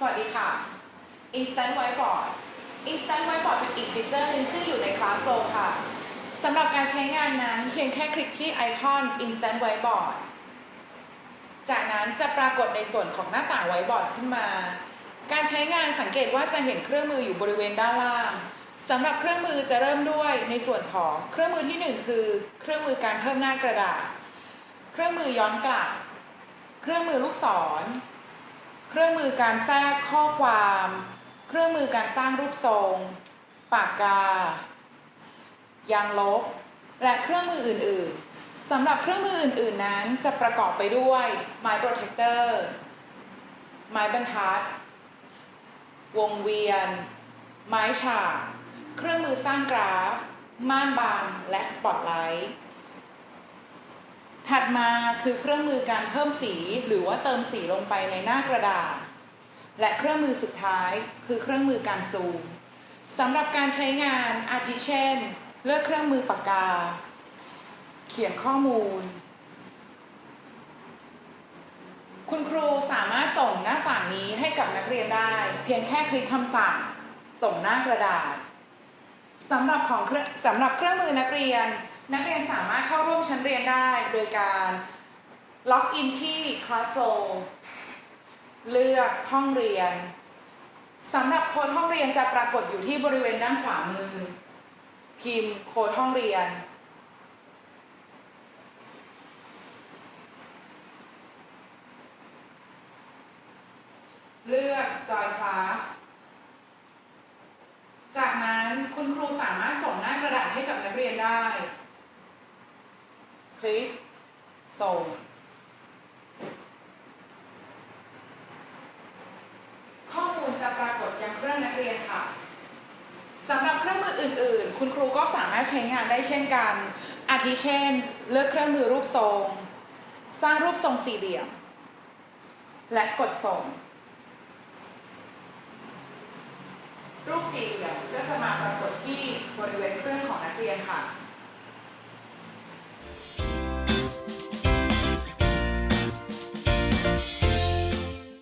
สวัสดีค่ะ Instant Whiteboard Instant Whiteboard เป็นอีกฟีเจอร์หนึงซึ่งอยู่ใน Classflow ค่ะ สำหรับการใช้งานนั้นเพียงแค่คลิกที่ไอคอน Instant Whiteboard จากนั้นจะปรากฏในส่วนของหน้าต่างไวบอร์ดขึ้นมา การใช้งานสังเกตว่าจะเห็นเครื่องมืออยู่บริเวณด้านล่างสำหรับเครื่องมือจะเริ่มด้วยในส่วนของเครื่องมือที่หนึ่งคือ เครื่องมือการเพิ่มหน้ากระดาษ เครื่องมือย้อนกลับ เครื่องมือลูกศร เครื่องมือการแทรกข้อความ เครื่องมือการสร้างรูปทรง ปากกา ยางลบ และเครื่องมืออื่น ๆสำหรับเครื่องมืออื่น ๆ นั้นจะประกอบไปด้วยไม้โปรเทคเตอร์ ไม้บรรทัด วงเวียน ไม้ฉาก เครื่องมือสร้างกราฟ ม่านบานและสปอตไลท์ ถัดมาคือเครื่องมือการเพิ่มสีหรือว่าเติมสีลงไปในหน้ากระดาษ และเครื่องมือสุดท้ายคือเครื่องมือการซูมสำหรับการใช้งานอาทิเช่น เลือกเครื่องมือปากกา เขียนข้อมูล คุณครูสามารถส่งหน้าต่างนี้ให้กับนักเรียนได้ เพียงแค่คลิกคำสั่ง ส่งหน้ากระดาษสำหรับของเครื่องสำหรับเครื่องมือนักเรียน นักเรียนสามารถเข้าร่วมชั้นเรียนได้โดยการล็อกอินที่ Classflow เลือกห้องเรียนสำหรับโค้ดห้องเรียนจะปรากฏอยู่ที่บริเวณด้านขวามือ พิมพ์โค้ดห้องเรียน เลือก Join Class จากนั้นคุณครูสามารถส่งหน้ากระดาษให้กับนักเรียนได้ คลิก ส่ง ข้อมูลจะปรากฏยังเครื่องนักเรียนค่ะสำหรับเครื่องมืออื่น ๆ คุณครูก็สามารถใช้งานได้เช่นกัน อาทิเช่น เลือกเครื่องมือรูปทรง สร้างรูปทรงสี่เหลี่ยม และกดส่ง รูปสี่เหลี่ยมก็จะมาปรากฏที่บริเวณเครื่องของนักเรียนค่ะ